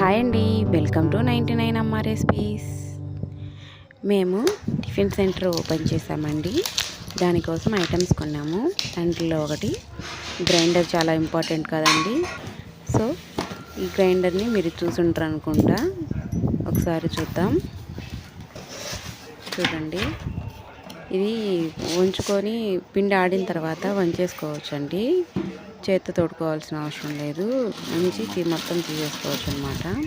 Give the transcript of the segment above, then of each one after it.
Hi అండి. Welcome to ninety nine అమ్మ recipes. మేము టిఫిన్ సెంటర్ ఓపెన్ చేసామండి. దానికోసం ఐటమ్స్ కొన్నాము. దాంట్లో ఒకటి గ్రైండర్ చాలా ఇంపార్టెంట్ కదండి. సో ఈ గ్రైండర్ని మీరు చూసుంటారు అనుకుంటా. ఒకసారి చూద్దాం. చూడండి. ఇది ఉంచుకొని పిండి ఆడిన తర్వాత వంచేసుకోవచ్చండి. చేత్తో తోడుకోవాల్సిన అవసరం లేదు. తీ- మొత్తం తీసేసుకోవచ్చు అనమాట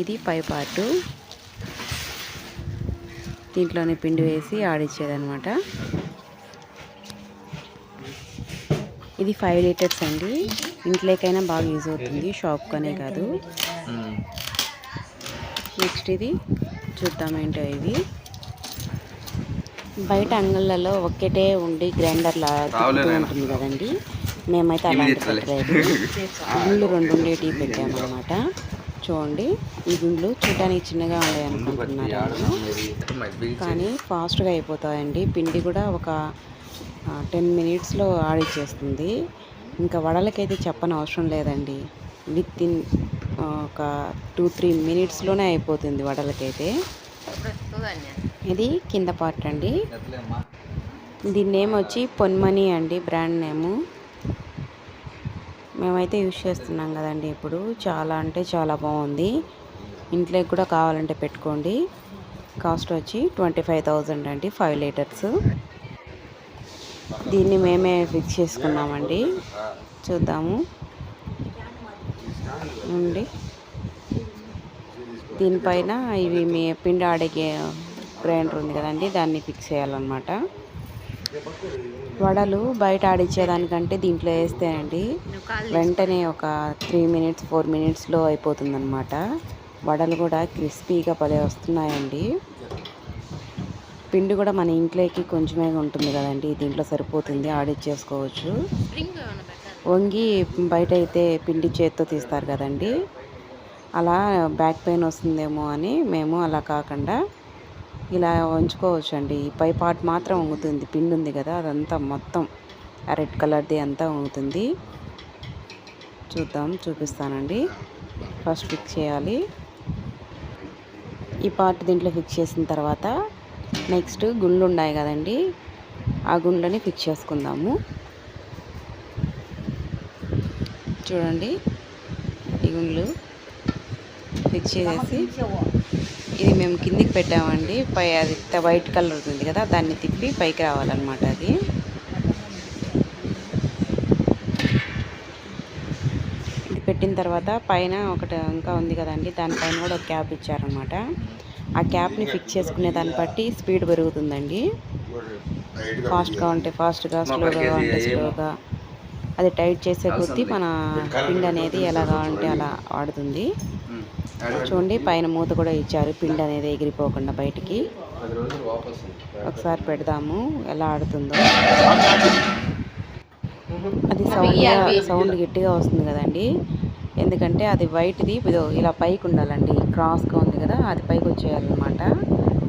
ఇది పై పార్టు దీంట్లోనే పిండి వేసి ఆడిచ్చేదనమాట ఇది ఫైవ్ లీటర్స్ అండి. ఇంట్లోకైనా బాగా యూజ్ అవుతుంది. షాప్కనే కాదు. నెక్స్ట్ ఇది చూద్దాం ఏంటో ఇది. బయట అంగళ్ళలో ఒక్కటే ఉండి గ్రైండర్లా ఉంటుంది కదండి. మేమైతే అలాంటి పెట్టలేదు గుండ్లు రెండు ఉండేటివి పెట్టామన్నమాట. చూడండి ఈ గుండ్లు చూడటానికి చిన్నగా ఉన్నాయి అనుకుంటున్నారు కానీ ఫాస్ట్గా అయిపోతాయండి. పిండి కూడా ఒక టెన్ మినిట్స్లో ఆడిచ్చేస్తుంది. ఇంకా వడలకైతే చెప్పని అవసరం లేదండి. విత్ ఇన్ ఒక టూ త్రీ మినిట్స్లోనే అయిపోతుంది వడలకైతే. ఇది కింద పార్ట్ అండి. దీని నేమ్ వచ్చి పొన్మని అండి బ్రాండ్ నేము. మేమైతే యూజ్ చేస్తున్నాం కదండి ఇప్పుడు. చాలా అంటే చాలా బాగుంది. ఇంట్లోకి కూడా కావాలంటే పెట్టుకోండి. కాస్ట్ వచ్చి ట్వంటీ ఫైవ్ థౌజండ్ అండి ఫైవ్ లీటర్స్. దీన్ని మేమే ఫిక్స్ చేసుకున్నామండి. చూద్దాము. అండి దీనిపైన ఇవి మీ పిండి ఆడే గ్రైండర్ ఉంది కదండి దాన్ని ఫిక్స్ చేయాలన్నమాట. వడలు బయట ఆడిచ్చేదానికంటే దీంట్లో వేస్తే అండి. వెంటనే ఒక త్రీ మినిట్స్ ఫోర్ మినిట్స్లో అయిపోతుందన్నమాట. వడలు కూడా క్రిస్పీగా భలే వస్తున్నాయండి. పిండి కూడా మన ఇంట్లోకి కొంచెమే ఉంటుంది కదండి దీంట్లో సరిపోతుంది ఆడిచ్చేసుకోవచ్చు. వంగి బయట అయితే పిండి చేత్తో తీస్తారు కదండి. అలా బ్యాక్ పెయిన్ వస్తుందేమో అని మేము అలా కాకుండా ఇలా ఉంచుకోవచ్చు అండి ఈ పై పార్ట్ మాత్రం వంగుతుంది. పిండి ఉంది కదా అదంతా మొత్తం రెడ్ కలర్ది అంతా వంగుతుంది. చూద్దాం చూపిస్తానండి. ఫస్ట్ ఫిక్స్ చేయాలి. ఈ పార్ట్ దీంట్లో ఫిక్స్ చేసిన తర్వాత నెక్స్ట్ గుండ్లు ఉన్నాయి కదండి ఆ గుండ్లని ఫిక్స్ చేసుకుందాము. చూడండి ఈ గుండ్లు ఫిక్స్ చేసేసి ఇది మేము కిందికి పెట్టామండి. పై అది వైట్ కలర్ ఉంది కదా దాన్ని తిప్పి పైకి రావాలన్నమాట అది. ఇది పెట్టిన తర్వాత పైన ఒకటి ఇంకా ఉంది కదండి దానిపైన కూడా ఒక క్యాప్ ఇచ్చారనమాట ఆ క్యాప్ని ఫిక్స్ చేసుకునే దాన్ని బట్టి స్పీడ్ పెరుగుతుందండి. ఫాస్ట్గా ఉంటే ఫాస్ట్గా స్లోగా ఉంటే స్లోగా. అది టైట్ చేసే కొద్దీ మన పిండి అనేది ఎలాగా ఉంటే అలా ఆడుతుంది. చూడండి పైన మూత కూడా ఇచ్చారు. పిండి అనేది ఎగిరిపోకుండా బయటికి. ఒకసారి పెడదాము ఎలా ఆడుతుందో. అది సౌండ్ సౌండ్ గట్టిగా వస్తుంది కదండి. ఎందుకంటే అది వైట్ది ఇదో ఇలా పైకి ఉండాలండి. క్రాస్గా ఉంది కదా అది పైకి వచ్చేయాలన్నమాట.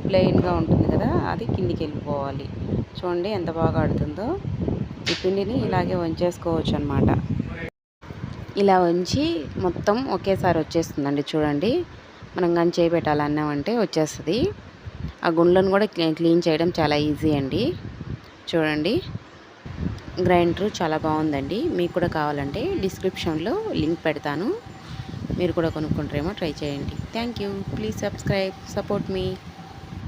ప్లెయిన్గా ఉంటుంది కదా అది కిందికి వెళ్ళిపోవాలి. చూడండి ఎంత బాగా ఆడుతుందో. ఈ పిండిని ఇలాగే వంచేసుకోవచ్చు అనమాట ఇలా ఉంచి మొత్తం ఒకేసారి వచ్చేస్తుందండి చూడండి. మనం కానీ చేయి పెట్టాలన్నామంటే వచ్చేస్తుంది. ఆ గుండ్లను కూడా క్లీన్ చేయడం చాలా ఈజీ అండి. చూడండి. గ్రైండర్ చాలా బాగుందండి. మీకు కూడా కావాలంటే డిస్క్రిప్షన్లో లింక్ పెడతాను. మీరు కూడా కొనుక్కుంటారేమో ట్రై చేయండి. Thank you. Please subscribe support me.